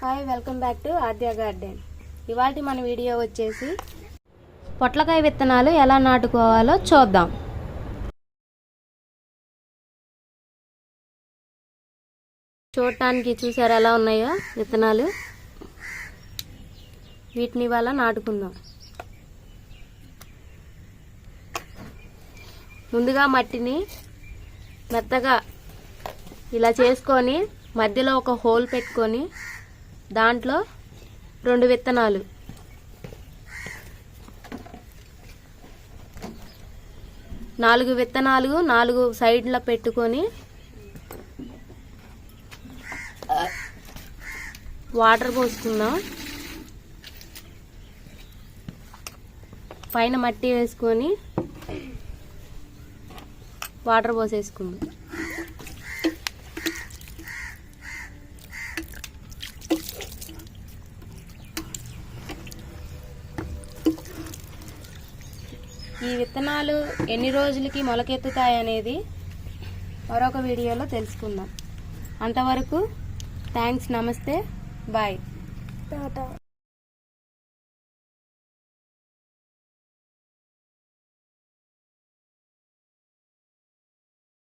Hi welcome back to Aadya garden. ఇవాళ మన video వచ్చేసి పొట్లకాయ విత్తనాలు ఎలా నాటుకోవాలో చూద్దాం. చూడటానికి చూసారు ఎలా ఉన్నాయో విత్తనాలు? వీటిని ఇవాళ నాటుకుందాం. ముందుగా మట్టిని మెత్తగా ఇలా చేసుకొని మధ్యలో ఒక హోల్ పెట్టుకొని దాంట్లో రెండు విత్తనాలు. నాలుగు విత్తనాలు నాలుగు సైడ్లో పెట్టుకొని వాటర్ పోసుకుందాం. పైన మట్టి వేసుకొని వాటర్ పోసేసుకుందాం. ఈ విత్తనాలు ఎన్ని రోజులకి మొలకెత్తుతాయి అనేది మరొక వీడియోలో తెలుసుకుందాం. అంతవరకు థ్యాంక్స్ నమస్తే బాయ్